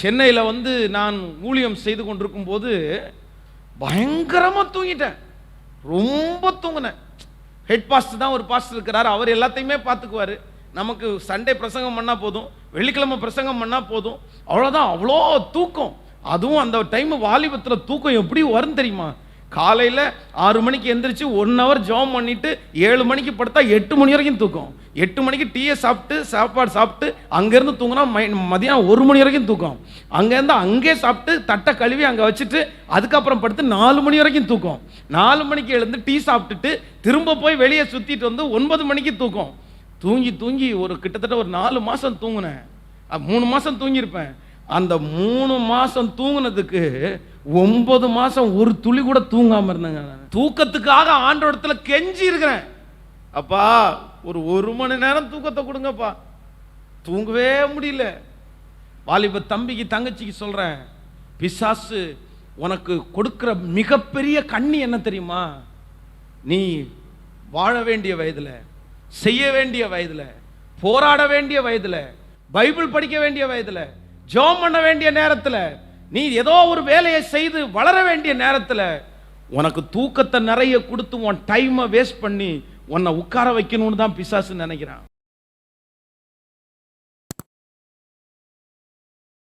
சென்னையில் வந்து நான் ஊழியம் செய்து கொண்டிருக்கும் போது பயங்கரமாக தூங்கிட்டேன். ரொம்ப தூங்கினேன். ஹெட் பாஸ்டர் தான் ஒரு பாஸ்டர் இருக்கிறார். அவர் எல்லாத்தையுமே பார்த்துக்குவார். நமக்கு சண்டே பிரசங்கம் பண்ணால் போதும். வெள்ளிக்கிழமை பிரசங்கம் பண்ணால் போதும். அவ்வளோதான் அவ்வளோ தூக்கம். அதுவும் அந்த டைம் வாலிபத்தில் தூக்கம் எப்படி வரும் தெரியுமா? காலையில் ஆறு மணிக்கு எந்திரிச்சு ஒன் ஹவர் ஜாம் பண்ணிட்டு ஏழு மணிக்கு படுத்தா எட்டு மணி வரைக்கும் தூக்கம். எட்டு மணிக்கு டீயை சாப்பிட்டு சாப்பாடு சாப்பிட்டு அங்கேருந்து தூங்கினா மதியானம் ஒரு மணி வரைக்கும் தூக்கம். அங்கேருந்து அங்கே சாப்பிட்டு தட்டை கழுவி அங்கே வச்சுட்டு அதுக்கப்புறம் படுத்து நாலு மணி வரைக்கும் தூக்கம். நாலு மணிக்கு எழுந்து டீ சாப்பிட்டுட்டு திரும்ப போய் வெளியே சுற்றிட்டு வந்து ஒன்பது மணிக்கு தூக்கம். தூங்கி தூங்கி ஒரு கிட்டத்தட்ட ஒரு நாலு மாதம் தூங்கினேன். மூணு மாதம் தூங்கியிருப்பேன். அந்த மூணு மாதம் தூங்கினதுக்கு ஒன்பது மாதம் ஒரு துளி கூட தூங்காமல் இருந்தேங்க. தூக்கத்துக்காக ஆண்டோடத்துல கெஞ்சி இருக்கிறேன். அப்பா ஒரு ஒரு மணி நேரம் தூக்கத்தை கொடுங்கப்பா. தூங்கவே முடியல. வாலிப தம்பிக்கு தங்கச்சிக்கு சொல்கிறேன் பிசாசு உனக்கு கொடுக்குற மிகப்பெரிய கண்ணி என்ன தெரியுமா? நீ வாழ வேண்டிய வயதில் செய்ய வேண்டிய வயதில் போராட வேண்டிய வயதில் பைபிள் படிக்க வேண்டிய வயதில் ஜெபம் பண்ண வேண்டிய நேரத்தில் நீ ஏதோ ஒரு வேலையை செய்து வளர வேண்டிய நேரத்தில் உனக்கு தூக்கத்தை நிறைய கொடுத்து உன் டைமை வேஸ்ட் பண்ணி உன்னை உட்கார வைக்கணும்னு தான் பிசாசு நினைக்கிறான்.